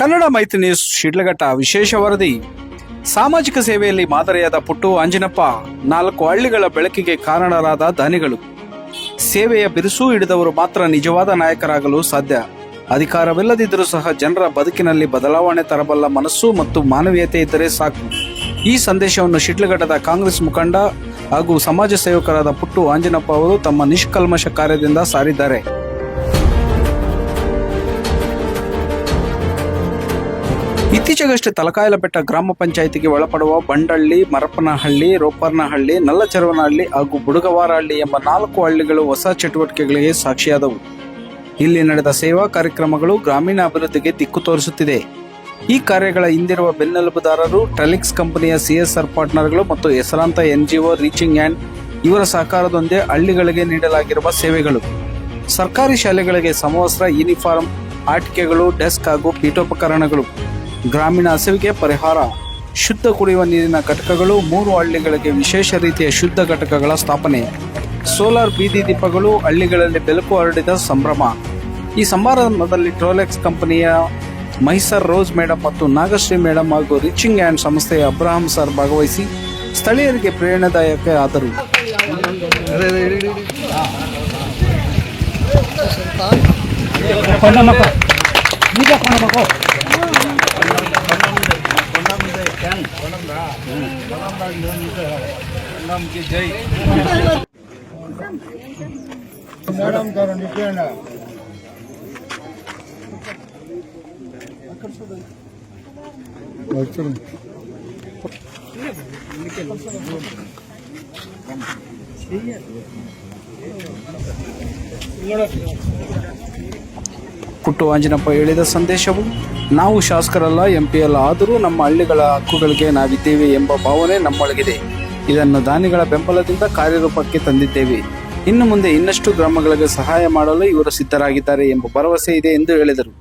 ಕನ್ನಡ ಮೈತ್ರಿ ನ್ಯೂಸ್ ಶಿಡ್ಲಘಟ್ಟ, ವಿಶೇಷ ವರದಿ. ಸಾಮಾಜಿಕ ಸೇವೆಯಲ್ಲಿ ಮಾದರಿಯಾದ ಪುಟ್ಟು ಅಂಜಿನಪ್ಪ, ನಾಲ್ಕು ಹಳ್ಳಿಗಳ ಬೆಳಕಿಗೆ ಕಾರಣರಾದ ದಾನಿಗಳು ಸೇವೆಯ ಬಿರುಸು ಹಿಡಿದವರು ಮಾತ್ರ ನಿಜವಾದ ನಾಯಕರಾಗಲು ಸಾಧ್ಯ. ಅಧಿಕಾರವಿಲ್ಲದಿದ್ದರೂ ಸಹ ಜನರ ಬದುಕಿನಲ್ಲಿ ಬದಲಾವಣೆ ತರಬಲ್ಲ ಮನಸ್ಸು ಮತ್ತು ಮಾನವೀಯತೆ ಇದ್ದರೆ ಸಾಕು. ಈ ಸಂದೇಶವನ್ನು ಶಿಡ್ಲಘಟ್ಟದ ಕಾಂಗ್ರೆಸ್ ಮುಖಂಡ ಹಾಗೂ ಸಮಾಜ ಸೇವಕರಾದ ಪುಟ್ಟು ಆಂಜನಪ್ಪ ಅವರು ತಮ್ಮ ನಿಷ್ಕಲ್ಮಶ ಕಾರ್ಯದಿಂದ ಸಾರಿದ್ದಾರೆ. ಇತ್ತೀಚೆಗಷ್ಟೇ ತಲಕಾಯಲಬೆಟ್ಟ ಗ್ರಾಮ ಪಂಚಾಯಿತಿಗೆ ಒಳಪಡುವ ಬಂಡಳ್ಳಿ ಮರಪನಹಳ್ಳಿ ರೋಪರ್ನಹಳ್ಳಿ, ನಲ್ಲಚರವನಹಳ್ಳಿ ಹಾಗೂ ಬುಡುಗವಾರಹಳ್ಳಿ ಎಂಬ ನಾಲ್ಕು ಹಳ್ಳಿಗಳು ಹೊಸ ಚಟುವಟಿಕೆಗಳಿಗೆ ಸಾಕ್ಷಿಯಾದವು. ಇಲ್ಲಿ ನಡೆದ ಸೇವಾ ಕಾರ್ಯಕ್ರಮಗಳು ಗ್ರಾಮೀಣ ಅಭಿವೃದ್ಧಿಗೆ ದಿಕ್ಕು ತೋರಿಸುತ್ತಿದೆ. ಈ ಕಾರ್ಯಗಳ ಹಿಂದಿರುವ ಬೆನ್ನೆಲುಬುದಾರರು ಟ್ರೆಲಿಕ್ಸ್ ಕಂಪನಿಯ ಸಿಎಸ್ಆರ್ ಪಾರ್ಟ್ನರ್ಗಳು ಮತ್ತು ಹೆಸರಾಂತ ಎನ್ಜಿಒ ರೀಚಿಂಗ್ ಆ್ಯಂಡ್ ಇವರ ಸಹಕಾರದೊಂದೇ ಹಳ್ಳಿಗಳಿಗೆ ನೀಡಲಾಗಿರುವ ಸೇವೆಗಳು. ಸರ್ಕಾರಿ ಶಾಲೆಗಳಿಗೆ ಸಮವಸ್ತ್ರ, ಯೂನಿಫಾರ್ಮ್, ಆಟಿಕೆಗಳು, ಡೆಸ್ಕ್ ಹಾಗೂ ಪೀಠೋಪಕರಣಗಳು. ಗ್ರಾಮೀಣ ಹಸಿವಿಗೆ ಪರಿಹಾರ. ಶುದ್ಧ ಕುಡಿಯುವ ನೀರಿನ ಘಟಕಗಳು ಮೂರು ಹಳ್ಳಿಗಳಿಗೆ ವಿಶೇಷ ರೀತಿಯ ಶುದ್ಧ ಘಟಕಗಳ ಸ್ಥಾಪನೆ. ಸೋಲಾರ್ ಬೀದಿ ದೀಪಗಳು ಹಳ್ಳಿಗಳಲ್ಲಿ ಬೆಳಕು ಹರಡಿದ ಸಂಭ್ರಮ. ಈ ಸಮಾರಂಭದಲ್ಲಿ ಟ್ರೋಲೆಕ್ಸ್ ಕಂಪನಿಯ ಮಹಿಸರ್ ರೋಸ್ ಮೇಡಮ್ ಮತ್ತು ನಾಗಶ್ರೀ ಮೇಡಮ್ ಹಾಗೂ ರಿಚಿಂಗ್ ಆ್ಯಂಡ್ ಸಂಸ್ಥೆಯ ಅಬ್ರಹಾಂ ಸರ್ ಭಾಗವಹಿಸಿ ಸ್ಥಳೀಯರಿಗೆ ಪ್ರೇರಣಾದಾಯಕ ಆದರು. નામ કે જય મેડમ તારો નીકળ્યા અચ્છા નીકળ ಪುಟ್ಟು ಆಂಜನಪ್ಪ ಹೇಳಿದ ಸಂದೇಶವು, ನಾವು ಶಾಸಕರಲ್ಲ ಎಂಪಿ ಅಲ್ಲ, ಆದರೂ ನಮ್ಮ ಹಳ್ಳಿಗಳ ಹಕ್ಕುಗಳಿಗೆ ನಾವಿದ್ದೇವೆ ಎಂಬ ಭಾವನೆ ನಮ್ಮೊಳಗಿದೆ. ಇದನ್ನು ದಾನಿಗಳ ಬೆಂಬಲದಿಂದ ಕಾರ್ಯರೂಪಕ್ಕೆ ತಂದಿದ್ದೇವೆ. ಇನ್ನು ಮುಂದೆ ಇನ್ನಷ್ಟು ಗ್ರಾಮಗಳಿಗೆ ಸಹಾಯ ಮಾಡಲು ಇವರು ಸಿದ್ಧರಾಗಿದ್ದಾರೆ ಎಂಬ ಭರವಸೆ ಇದೆ ಎಂದು ಹೇಳಿದರು.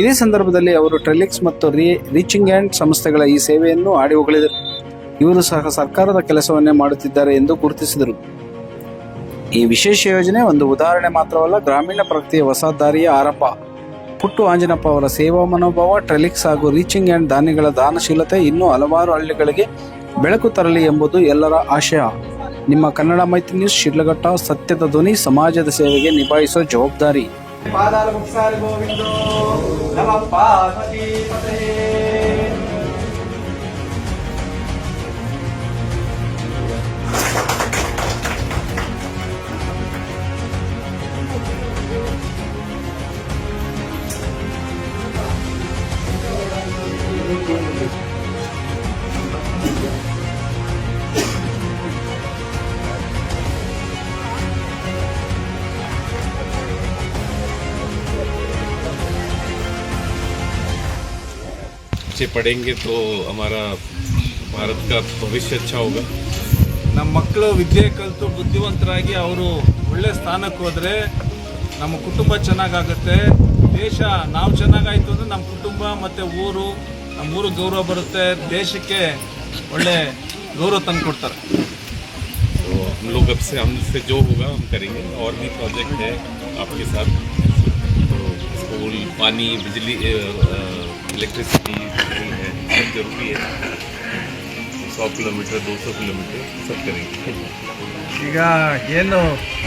ಇದೇ ಸಂದರ್ಭದಲ್ಲಿ ಅವರು ಟ್ರೆಲಿಕ್ಸ್ ಮತ್ತು ರೀ ರೀಚಿಂಗ್ ಆ್ಯಂಡ್ ಸಂಸ್ಥೆಗಳ ಈ ಸೇವೆಯನ್ನು ಆಡಿ ಹೊಗಳಿದರು. ಇವರು ಸಹ ಸರ್ಕಾರದ ಕೆಲಸವನ್ನೇ ಮಾಡುತ್ತಿದ್ದಾರೆ ಎಂದು ಗುರುತಿಸಿದರು. ಈ ವಿಶೇಷ ಯೋಜನೆ ಒಂದು ಉದಾಹರಣೆ ಮಾತ್ರವಲ್ಲ, ಗ್ರಾಮೀಣ ಪ್ರಗತಿಯ ಹೊಸ ದಾರಿಯ ಆರಂಭ. ಪುಟ್ಟು ಆಂಜನಪ್ಪ ಅವರ ಸೇವಾ ಮನೋಭಾವ, ಟ್ರೆಲಿಕ್ಸ್ ಹಾಗೂ ರೀಚಿಂಗ್ ಆ್ಯಂಡ್ ದಾನಿಗಳ ದಾನಶೀಲತೆ ಇನ್ನೂ ಹಲವಾರು ಹಳ್ಳಿಗಳಿಗೆ ಬೆಳಕು ತರಲಿ ಎಂಬುದು ಎಲ್ಲರ ಆಶಯ. ನಿಮ್ಮ ಕನ್ನಡ ಮೈತ್ರಿ ನ್ಯೂಸ್ ಶಿಡ್ಲಘಟ್ಟ, ಸತ್ಯದ ಧ್ವನಿ ಸಮಾಜದ ಸೇವೆಗೆ ನಿಭಾಯಿಸುವ ಜವಾಬ್ದಾರಿ. ಪಾದಾಲ ಮುಕ್ಸಾರಿ ಗೋವಿಂದೋ ನಮ ಪಾರ್ವತಿ ಪತಯೇ अच्छे पढ़ेंगे तो हमारा भारत का भविष्य अच्छा होगा ನಮ್ಮ ಮಕ್ಕಳು ವಿದ್ಯೆ ಕಲಿತು ಬುದ್ಧಿವಂತರಾಗಿ ಅವರು ಒಳ್ಳೆ ಸ್ಥಾನಕ್ಕೆ ಹೋದರೆ ನಮ್ಮ ಕುಟುಂಬ ಚೆನ್ನಾಗಾಗುತ್ತೆ ದೇಶ ನಾವು ಚೆನ್ನಾಗಾಯ್ತು ಅಂದರೆ ನಮ್ಮ ಕುಟುಂಬ ಮತ್ತು ಊರು ನಮ್ಮ ಊರು ಗೌರವ ಬರುತ್ತೆ ದೇಶಕ್ಕೆ ಒಳ್ಳೆ ಗೌರವ ತಂದು ಕೊಡ್ತಾರೆ तो हम लोग अब से हमसे जो होगा हम करेंगे और भी प्रोजेक्ट है आपके साथ तो स्कूल पानी बिजली इलेक्ट्रिसिटी है सब जरूरी है सौ किलोमीटर दो सौ किलोमीटर सब करेंगे ಈಗ ಏನು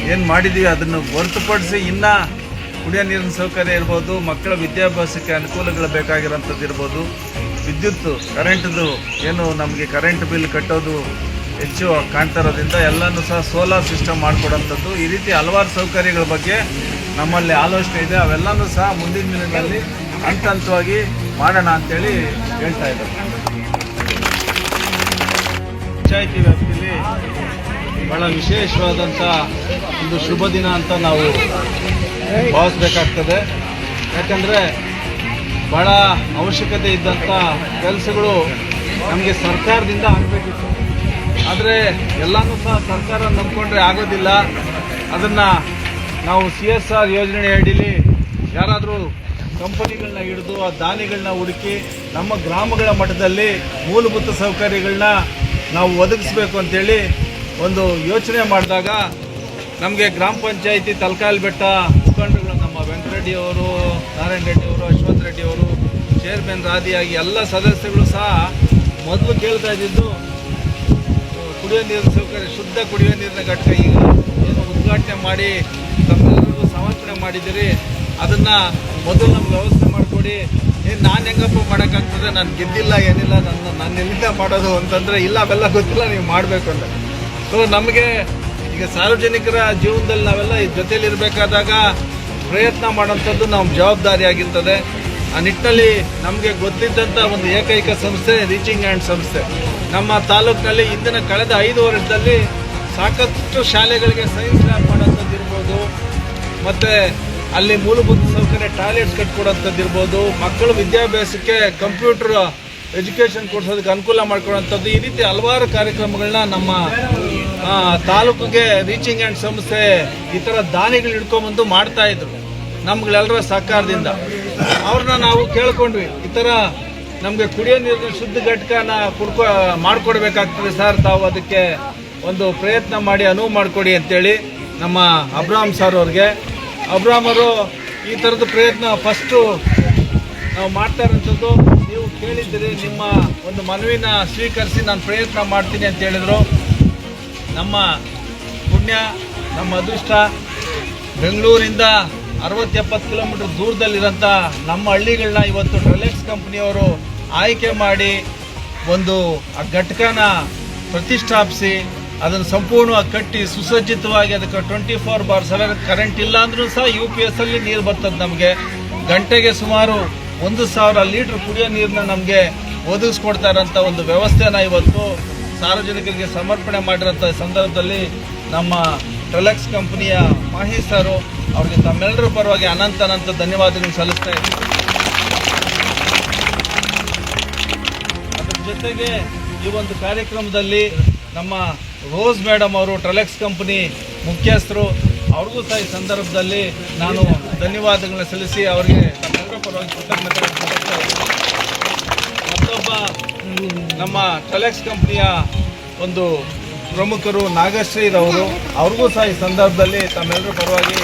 ಏನು ಮಾಡಿದ್ದೀವಿ ಅದನ್ನು ಹೊರತುಪಡಿಸಿ ಇನ್ನೂ ಕುಡಿಯೋ ನೀರಿನ ಸೌಕರ್ಯ ಇರ್ಬೋದು ಮಕ್ಕಳ ವಿದ್ಯಾಭ್ಯಾಸಕ್ಕೆ ಅನುಕೂಲಗಳು ಬೇಕಾಗಿರೋಂಥದ್ದು ಇರ್ಬೋದು ವಿದ್ಯುತ್ ಕರೆಂಟ್ದು ಏನು ನಮಗೆ ಕರೆಂಟ್ ಬಿಲ್ ಕಟ್ಟೋದು ಹೆಚ್ಚು ಕಾಣ್ತಾ ಇರೋದ್ರಿಂದ ಎಲ್ಲನೂ ಸಹ ಸೋಲಾರ್ ಸಿಸ್ಟಮ್ ಮಾಡಿಕೊಡೋಂಥದ್ದು ಈ ರೀತಿ ಹಲವಾರು ಸೌಕರ್ಯಗಳ ಬಗ್ಗೆ ನಮ್ಮಲ್ಲಿ ಆಲೋಚನೆ ಇದೆ ಅವೆಲ್ಲನೂ ಸಹ ಮುಂದಿನ ದಿನಗಳಲ್ಲಿ ಹಂತ ಹಂತವಾಗಿ ಮಾಡೋಣ ಅಂತೇಳಿ ಹೇಳ್ತಾ ಇದ್ದಾರೆ ಪಂಚಾಯಿತಿ ವ್ಯಾಪ್ತಿಯಲ್ಲಿ ಬಹಳ ವಿಶೇಷವಾದಂಥ ಒಂದು ಶುಭ ದಿನ ಅಂತ ನಾವು ಭಾವಿಸ್ಬೇಕಾಗ್ತದೆ. ಯಾಕಂದರೆ ಭಾಳ ಅವಶ್ಯಕತೆ ಇದ್ದಂಥ ಕೆಲಸಗಳು ನಮಗೆ ಸರ್ಕಾರದಿಂದ ಆಗಬೇಕಿತ್ತು. ಆದರೆ ಎಲ್ಲನೂ ಸಹ ಸರ್ಕಾರ ನಂಬ್ಕೊಂಡ್ರೆ ಆಗೋದಿಲ್ಲ. ಅದನ್ನು ನಾವು ಸಿ ಎಸ್ ಆರ್ ಯೋಜನೆ ಅಡಿಲಿ ಯಾರಾದರೂ ಕಂಪನಿಗಳನ್ನ ಹಿಡಿದು ಆ ದಾನಿಗಳನ್ನ ಹುಡುಕಿ ನಮ್ಮ ಗ್ರಾಮಗಳ ಮಟ್ಟದಲ್ಲಿ ಮೂಲಭೂತ ಸೌಕರ್ಯಗಳನ್ನ ನಾವು ಒದಗಿಸ್ಬೇಕು ಅಂತೇಳಿ ಒಂದು ಯೋಚನೆ ಮಾಡಿದಾಗ ನಮಗೆ ಗ್ರಾಮ ಪಂಚಾಯಿತಿ ತಲಕಾಲ್ ಬೆಟ್ಟ ಮುಖಂಡರುಗಳು ನಮ್ಮ ವೆಂಕಟರೆಡ್ಡಿ ಅವರು ನಾರಾಯಣ ರೆಡ್ಡಿ ಅವರು ಯಶವಂತ ರೆಡ್ಡಿ ಅವರು ಚೇರ್ಮನ್ ರಾದಿಯಾಗಿ ಎಲ್ಲ ಸದಸ್ಯಗಳು ಸಹ ಮೊದಲು ಕೇಳ್ತಾ ಇದ್ದಿದ್ದು ಕುಡಿಯೋ ನೀರಿನ ಸೌಕರ್ಯ, ಶುದ್ಧ ಕುಡಿಯೋ ನೀರಿನ ಘಟಕ ಈಗ ಏನು ಉದ್ಘಾಟನೆ ಮಾಡಿ ತಮ್ಮೆಲ್ಲರಿಗೂ ಸಮರ್ಪಣೆ ಮಾಡಿದ್ದೀರಿ. ಅದನ್ನು ಮೊದಲು ನಮ್ಗೆ ವ್ಯವಸ್ಥೆ ಮಾಡಿಕೊಡಿ. ಏನು ನಾನು ಹೆಂಗಪ್ಪ ಮಾಡೋಕ್ಕಾಗ್ತದೆ? ನಾನು ಗೆದ್ದಿಲ್ಲ, ಏನಿಲ್ಲ, ನನ್ನ, ನಾನು ಎಲ್ಲಿಂದ ಮಾಡೋದು ಅಂತಂದರೆ, ಇಲ್ಲ, ಅವೆಲ್ಲ ಗೊತ್ತಿಲ್ಲ, ನೀವು ಮಾಡಬೇಕು ಅಂತ. ಸೊ ನಮಗೆ ಈಗ ಸಾರ್ವಜನಿಕರ ಜೀವನದಲ್ಲಿ ನಾವೆಲ್ಲ ಜೊತೆಲಿ ಇರಬೇಕಾದಾಗ ಪ್ರಯತ್ನ ಮಾಡೋಂಥದ್ದು ನಮ್ಮ ಜವಾಬ್ದಾರಿಯಾಗಿರ್ತದೆ ಆ ನಿಟ್ಟಿನಲ್ಲಿ ನಮಗೆ ಗೊತ್ತಿದ್ದಂಥ ಒಂದು ಏಕೈಕ ಸಂಸ್ಥೆ ರೀಚಿಂಗ್ ಆ್ಯಂಡ್ ಸಂಸ್ಥೆ. ನಮ್ಮ ತಾಲೂಕಿನಲ್ಲಿ ಇಂದಿನ ಕಳೆದ ಐದು ವರ್ಷದಲ್ಲಿ ಸಾಕಷ್ಟು ಶಾಲೆಗಳಿಗೆ ಸೈನ್ಸ್ ಲ್ಯಾಬ್ ಮಾಡೋಂಥದ್ದು ಇರ್ಬೋದು. ಮತ್ತು ಅಲ್ಲಿ ಮೂಲಭೂತ ಸೌಕರ್ಯ ಟಾಯ್ಲೆಟ್ಸ್ ಕಟ್ಕೊಡೋಂಥದ್ದು ಇರ್ಬೋದು ಮಕ್ಕಳ ವಿದ್ಯಾಭ್ಯಾಸಕ್ಕೆ ಕಂಪ್ಯೂಟರ್, ಎಜುಕೇಷನ್ ಕೊಡ್ಸೋದಕ್ಕೆ ಅನುಕೂಲ ಮಾಡ್ಕೊಳ್ಳೋಂಥದ್ದು, ಈ ರೀತಿ ಹಲವಾರು ಕಾರ್ಯಕ್ರಮಗಳನ್ನ ನಮ್ಮ ತಾಲೂಕಿಗೆ ರೀಚಿಂಗ್ ಆ್ಯಂಡ್ ಸಂಸ್ಥೆ ಈ ಥರ ದಾನಿಗಳು ಹಿಡ್ಕೊಂಬಂದು ಮಾಡ್ತಾ ಇದ್ರು ನಮ್ಗಳೆಲ್ಲರ ಸಹಕಾರದಿಂದ. ಅವ್ರನ್ನ ನಾವು ಕೇಳ್ಕೊಂಡ್ವಿ, ಈ ಥರ ನಮಗೆ ಕುಡಿಯೋ ನೀರಿನ ಶುದ್ಧ ಘಟಕನ ಕುಡ್ಕೊ, ಮಾಡಿಕೊಡ್ಬೇಕಾಗ್ತದೆ ಸರ್, ತಾವು ಅದಕ್ಕೆ ಒಂದು ಪ್ರಯತ್ನ ಮಾಡಿ, ಅನುವು ಮಾಡಿಕೊಡಿ ಅಂತೇಳಿ ನಮ್ಮ ಅಬ್ರಾಮ್ ಸರ್ ಅವ್ರಿಗೆ ಅಬ್ರಾಮ್ ಅವರು ಈ ಥರದ ಪ್ರಯತ್ನ ಫಸ್ಟು ನಾವು ಮಾಡ್ತಾ ಇರೋಂಥದ್ದು ನೀವು ಕೇಳಿದ್ದೀರಿ, ನಿಮ್ಮ ಒಂದು ಮನವಿನ ಸ್ವೀಕರಿಸಿ ನಾನು ಪ್ರಯತ್ನ ಮಾಡ್ತೀನಿ ಅಂತ ಹೇಳಿದರು. ನಮ್ಮ ಪುಣ್ಯ, ನಮ್ಮ ಅದೃಷ್ಟ, ಬೆಂಗಳೂರಿಂದ ಅರವತ್ತೆಪ್ಪತ್ತು ಕಿಲೋಮೀಟರ್ ದೂರದಲ್ಲಿರೋಂಥ ನಮ್ಮ ಹಳ್ಳಿಗಳನ್ನ ಇವತ್ತು ಡ್ರೆಲೆಕ್ಸ್ ಕಂಪ್ನಿಯವರು ಆಯ್ಕೆ ಮಾಡಿ ಒಂದು ಆ ಘಟಕನ ಪ್ರತಿಷ್ಠಾಪಿಸಿ ಅದನ್ನು ಸಂಪೂರ್ಣವಾಗಿ ಕಟ್ಟಿ ಸುಸಜ್ಜಿತವಾಗಿ ಅದಕ್ಕೆ twenty four by seven current ಇಲ್ಲ ಅಂದ್ರೂ ಸಹ ಯು ಪಿ ಎಸ್ ಅಲ್ಲಿ ನೀರು ಬರ್ತದೆ ನಮಗೆ. ಗಂಟೆಗೆ ಸುಮಾರು ಒಂದು ಸಾವಿರ ಲೀಟ್ರ್ ಕುಡಿಯೋ ನೀರನ್ನ ನಮಗೆ ಒದಗಿಸ್ಕೊಡ್ತಾ ಇರೋಂಥ ಒಂದು ವ್ಯವಸ್ಥೆನ ಇವತ್ತು ಸಾರ್ವಜನಿಕರಿಗೆ ಸಮರ್ಪಣೆ ಮಾಡಿರೋಂಥ ಸಂದರ್ಭದಲ್ಲಿ ನಮ್ಮ ಟ್ರಲೆಕ್ಸ್ ಕಂಪನಿಯ ಮಾಹಿ ಸರು ಅವ್ರಿಗೆ ತಮ್ಮೆಲ್ಲರ ಪರವಾಗಿ ಅನಂತ ಅನಂತ ಧನ್ಯವಾದಗಳು ಸಲ್ಲಿಸ್ತಾ ಇದ್ದೀನಿ. ಅದ್ರ ಜೊತೆಗೆ ಈ ಒಂದು ಕಾರ್ಯಕ್ರಮದಲ್ಲಿ ನಮ್ಮ ರೋಸ್ ಮೇಡಮ್ ಅವರು, ಟ್ರಲೆಕ್ಸ್ ಕಂಪನಿ ಮುಖ್ಯಸ್ಥರು, ಅವ್ರಿಗೂ ಸಹ ಈ ಸಂದರ್ಭದಲ್ಲಿ ನಾನು ಧನ್ಯವಾದಗಳನ್ನ ಸಲ್ಲಿಸಿ ಅವರಿಗೆ ಪರವಾಗಿ ಮತ್ತೊಬ್ಬ, ನಮ್ಮ ಟ್ರಲೆಕ್ಸ್ ಕಂಪ್ನಿಯ ಒಂದು ಪ್ರಮುಖರು ನಾಗಶ್ರೀರವರು ಅವ್ರಿಗೂ ಸಹ ಈ ಸಂದರ್ಭದಲ್ಲಿ ತಮ್ಮೆಲ್ಲರ ಪರವಾಗಿ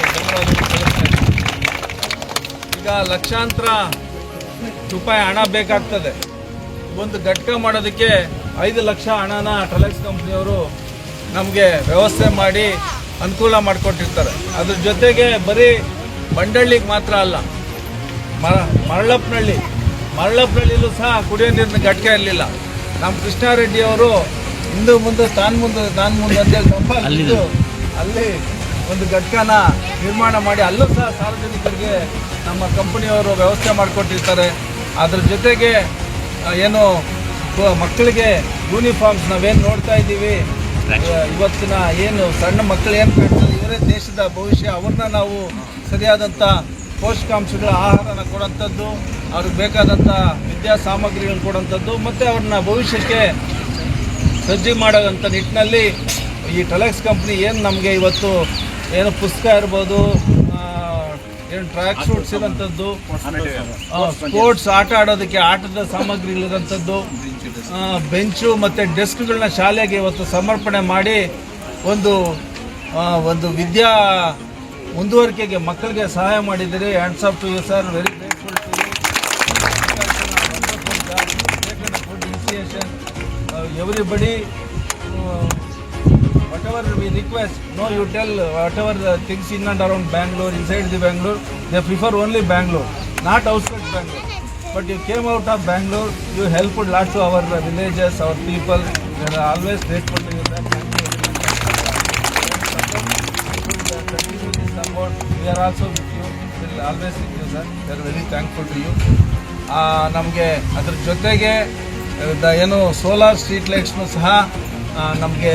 ಈಗ ಲಕ್ಷಾಂತರ ರೂಪಾಯಿ ಹಣ ಬೇಕಾಗ್ತದೆ. ಒಂದು ಘಟಕ ಮಾಡೋದಕ್ಕೆ ಐದು ಲಕ್ಷ ಹಣನ ಟ್ರಲೆಕ್ಸ್ ಕಂಪ್ನಿಯವರು ನಮಗೆ ವ್ಯವಸ್ಥೆ ಮಾಡಿ ಅನುಕೂಲ ಮಾಡಿಕೊಟ್ಟಿರ್ತಾರೆ. ಅದ್ರ ಜೊತೆಗೆ ಬರೀ ಬಂಡಳ್ಳಿಗೆ ಮಾತ್ರ ಅಲ್ಲ ಮರ ಮರಳಪ್ಪನಹಳ್ಳಿ ಮರಳಪ್ಪನಹಳ್ಳಿಲೂ ಸಹ ಕುಡಿಯೋ ನೀರಿನ ಘಟಕ ಇರಲಿಲ್ಲ. ನಮ್ಮ ಕೃಷ್ಣಾರೆಡ್ಡಿಯವರು ಹಿಂದೂ ಮುಂದೆ, ತಾನು ಮುಂದೆ ತಾನು ಮುಂದೆ ಅಂತೇಳಿ ಹೇಳಿ ಅಲ್ಲಿ ಒಂದು ಘಟಕನ ನಿರ್ಮಾಣ ಮಾಡಿ ಅಲ್ಲೂ ಸಹ ಸಾರ್ವಜನಿಕರಿಗೆ ನಮ್ಮ ಕಂಪನಿಯವರು ವ್ಯವಸ್ಥೆ ಮಾಡಿಕೊಟ್ಟಿರ್ತಾರೆ. ಅದ್ರ ಜೊತೆಗೆ ಏನು ಮಕ್ಕಳಿಗೆ ಯೂನಿಫಾರ್ಮ್ಸ್ ನಾವೇನು ನೋಡ್ತಾ ಇದ್ದೀವಿ ಇವತ್ತಿನ ಏನು ಸಣ್ಣ ಮಕ್ಕಳು ಏನು ಕಾಣ್ತಾರೆ ಇವರೇ ದೇಶದ ಭವಿಷ್ಯ ಅವ್ರನ್ನ ನಾವು ಸರಿಯಾದಂಥ ಪೋಷಕಾಂಶಗಳ ಆಹಾರನ ಕೊಡೋಂಥದ್ದು ಅವ್ರಿಗೆ ಬೇಕಾದಂಥ ವಿದ್ಯಾ ಸಾಮಗ್ರಿಗಳನ್ನ ಕೊಡೋಂಥದ್ದು ಮತ್ತು ಅವ್ರನ್ನ ಭವಿಷ್ಯಕ್ಕೆ ಸಜ್ಜು ಮಾಡೋಂಥ ನಿಟ್ಟಿನಲ್ಲಿ ಈ ಟೆಲೆಕ್ಸ್ ಕಂಪ್ನಿ ಏನು ನಮಗೆ ಇವತ್ತು ಏನು ಪುಸ್ತಕ ಇರ್ಬೋದು ಏನು ಟ್ರ್ಯಾಕ್ ಶೂಟ್ಸ್ ಇರೋಂಥದ್ದು ಸ್ಪೋರ್ಟ್ಸ್ ಆಟ ಆಡೋದಕ್ಕೆ ಆಟದ ಸಾಮಗ್ರಿಗಳಿರೋಂಥದ್ದು ಬೆಂಚು ಮತ್ತು ಡೆಸ್ಕ್ಗಳನ್ನ ಶಾಲೆಗೆ ಇವತ್ತು ಸಮರ್ಪಣೆ ಮಾಡಿ ಒಂದು ಒಂದು ವಿದ್ಯಾ ಮುಂದುವರಿಕೆಗೆ ಮಕ್ಕಳಿಗೆ ಸಹಾಯ ಮಾಡಿದ್ದೀರಿ. Hands off to you sir very grateful to you everybody whatever we request no you tell whatever the things in and around Bangalore inside the Bangalore they prefer only Bangalore not outside Bangalore But you came out of Bangalore, you helped a lot to our villages, our people. We are always grateful to you. Support. We are also with you. Will always with you, sir. We are very thankful to you. ನಮಗೆ ಅದ್ರ ಜೊತೆಗೆ ಏನು solar street ಲೈಟ್ಸ್ನು ಸಹ ನಮಗೆ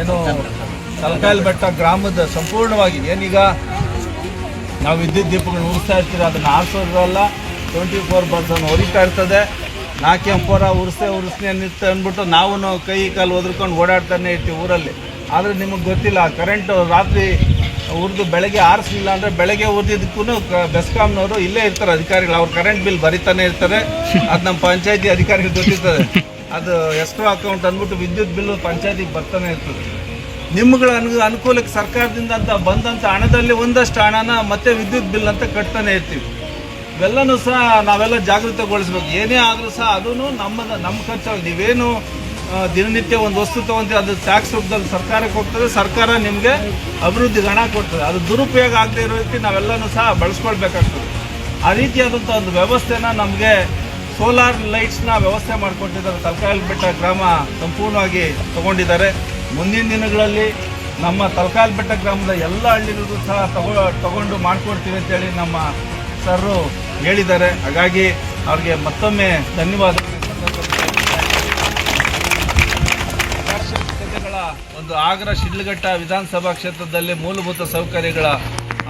ಏನು ತಲಕಾಯಲ್ ಬೆಟ್ಟ ಗ್ರಾಮದ ಸಂಪೂರ್ಣವಾಗಿ ಏನೀಗ ನಾವು ವಿದ್ಯುತ್ ದೀಪಗಳನ್ನ ಉರಿಸ್ತಾ ಇರ್ತೀರ ಅದನ್ನ ಆರಿಸೋದ್ರಲ್ಲ ಟ್ವೆಂಟಿ ಫೋರ್ ಪರ್ಸನ್ ಹೊರಿತಾ ಇರ್ತದೆ. ನಾಲ್ಕು ಎಂಪೋರ ಉರ್ಸೆ, ಉರಿಸ್ನೆ ನಿಂತು ಅಂದ್ಬಿಟ್ಟು ನಾವು ಕೈ ಕಾಲು ಒದ್ರಕೊಂಡು ಓಡಾಡ್ತಾನೆ ಇರ್ತೀವಿ ಊರಲ್ಲಿ. ಆದರೆ ನಿಮಗೆ ಗೊತ್ತಿಲ್ಲ ಕರೆಂಟು ರಾತ್ರಿ ಉರಿದು ಬೆಳಗ್ಗೆ ಆರಿಸಲಿಲ್ಲ ಅಂದರೆ ಬೆಳಗ್ಗೆ ಉರಿದಿದ್ದಕ್ಕೂ ಬೆಸ್ಕಾಂನವರು ಇಲ್ಲೇ ಇರ್ತಾರೆ ಅಧಿಕಾರಿಗಳು. ಅವ್ರು ಕರೆಂಟ್ ಬಿಲ್ ಬರಿತಾನೆ ಇರ್ತಾರೆ. ಅದು ನಮ್ಮ ಪಂಚಾಯತಿ ಅಧಿಕಾರಿಗಳು ಗೊತ್ತಿರ್ತದೆ. ಅದು ಎಷ್ಟು ಅಕೌಂಟ್ ಅಂದ್ಬಿಟ್ಟು ವಿದ್ಯುತ್ ಬಿಲ್ಲು ಪಂಚಾಯತಿಗೆ ಬರ್ತಾನೆ ಇರ್ತದೆ. ನಿಮ್ಗಳ ಅನು, ಅನುಕೂಲಕ್ಕೆ ಸರ್ಕಾರದಿಂದ ಅಂತ ಬಂದಂಥ ಹಣದಲ್ಲಿ ಒಂದಷ್ಟು ಹಣನ ಮತ್ತೆ ವಿದ್ಯುತ್ ಬಿಲ್ ಅಂತ ಕಟ್ತಾನೆ ಇರ್ತೀವಿ. ಇವೆಲ್ಲನೂ ಸಹ ನಾವೆಲ್ಲ ಜಾಗೃತಗೊಳಿಸ್ಬೇಕು. ಏನೇ ಆದರೂ ಸಹ ಅದೂ ನಮ್ಮ ನಮ್ಮ ಖರ್ಚಾಗಿ ನೀವೇನು ದಿನನಿತ್ಯ ಒಂದು ವಸ್ತು ತೊಗೊಂತೀವಿ ಅದು ಟ್ಯಾಕ್ಸ್ ರೂಪದಲ್ಲಿ ಸರ್ಕಾರಕ್ಕೆ ಹೋಗ್ತದೆ, ಸರ್ಕಾರ ನಿಮಗೆ ಅಭಿವೃದ್ಧಿಗೆ ಹಣ ಕೊಡ್ತದೆ. ಅದು ದುರುಪಯೋಗ ಆಗದೆ ಇರೋ ರೀತಿ ನಾವೆಲ್ಲನೂ ಸಹ ಬಳಸ್ಕೊಳ್ಬೇಕಾಗ್ತದೆ. ಆ ರೀತಿಯಾದಂಥ ಒಂದು ವ್ಯವಸ್ಥೆನ ನಮಗೆ ಸೋಲಾರ್ ಲೈಟ್ಸ್ನ ವ್ಯವಸ್ಥೆ ಮಾಡಿಕೊಟ್ಟಿದ್ದಾರೆ. ತಲಕಾಯಲ್ ಬೆಟ್ಟ ಗ್ರಾಮ ಸಂಪೂರ್ಣವಾಗಿ ತಗೊಂಡಿದ್ದಾರೆ. ಮುಂದಿನ ದಿನಗಳಲ್ಲಿ ನಮ್ಮ ತಲಕಾಯಲ್ ಬೆಟ್ಟ ಗ್ರಾಮದ ಎಲ್ಲ ಹಳ್ಳಿಗಳಿಗೂ ಸಹ ತಗೊ ತಗೊಂಡು ಮಾಡಿಕೊಡ್ತೀವಿ ಅಂತೇಳಿ ನಮ್ಮ ಸರ್ರು ಹೇಳಿದ್ದಾರೆ. ಹಾಗಾಗಿ ಅವ್ರಿಗೆ ಮತ್ತೊಮ್ಮೆ ಧನ್ಯವಾದ ಒಂದು ಆಗ್ರ ಶಿಡ್ಲಘಟ್ಟ ವಿಧಾನಸಭಾ ಕ್ಷೇತ್ರದಲ್ಲಿ ಮೂಲಭೂತ ಸೌಕರ್ಯಗಳ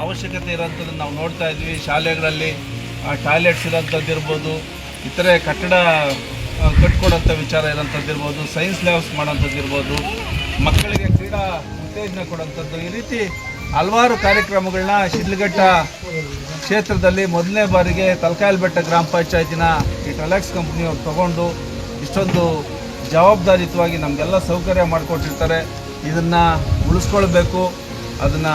ಅವಶ್ಯಕತೆ ಇರೋಂಥದ್ದು ನಾವು ನೋಡ್ತಾ ಇದ್ವಿ. ಶಾಲೆಗಳಲ್ಲಿ ಟಾಯ್ಲೆಟ್ಸ್ ಇರೋಂಥದ್ದು ಇರ್ಬೋದು, ಇತರೆ ಕಟ್ಟಡ ಕಟ್ಕೊಡೋಂಥ ವಿಚಾರ ಇರೋಂಥದ್ದು ಇರ್ಬೋದು, ಸೈನ್ಸ್ ಲ್ಯಾಬ್ಸ್ ಮಾಡೋಂಥದ್ದು ಇರ್ಬೋದು, ಮಕ್ಕಳಿಗೆ ಕ್ರೀಡಾ ಉತ್ತೇಜನ ಕೊಡೋಂಥದ್ದು ಈ ರೀತಿ ಹಲವಾರು ಕಾರ್ಯಕ್ರಮಗಳನ್ನ ಶಿಡ್ಲಘಟ್ಟ ಕ್ಷೇತ್ರದಲ್ಲಿ ಮೊದಲನೇ ಬಾರಿಗೆ ತಲಕಾಯಲ್ ಬೆಟ್ಟ ಗ್ರಾಮ ಪಂಚಾಯತಿನ ಈ ಟೆಲೆಕ್ಸ್ ಕಂಪ್ನಿಯವ್ರು ತಗೊಂಡು ಇಷ್ಟೊಂದು ಜವಾಬ್ದಾರಿಯುತವಾಗಿ ನಮಗೆಲ್ಲ ಸೌಕರ್ಯ ಮಾಡಿಕೊಟ್ಟಿರ್ತಾರೆ. ಇದನ್ನು ಉಳಿಸ್ಕೊಳ್ಬೇಕು. ಅದನ್ನು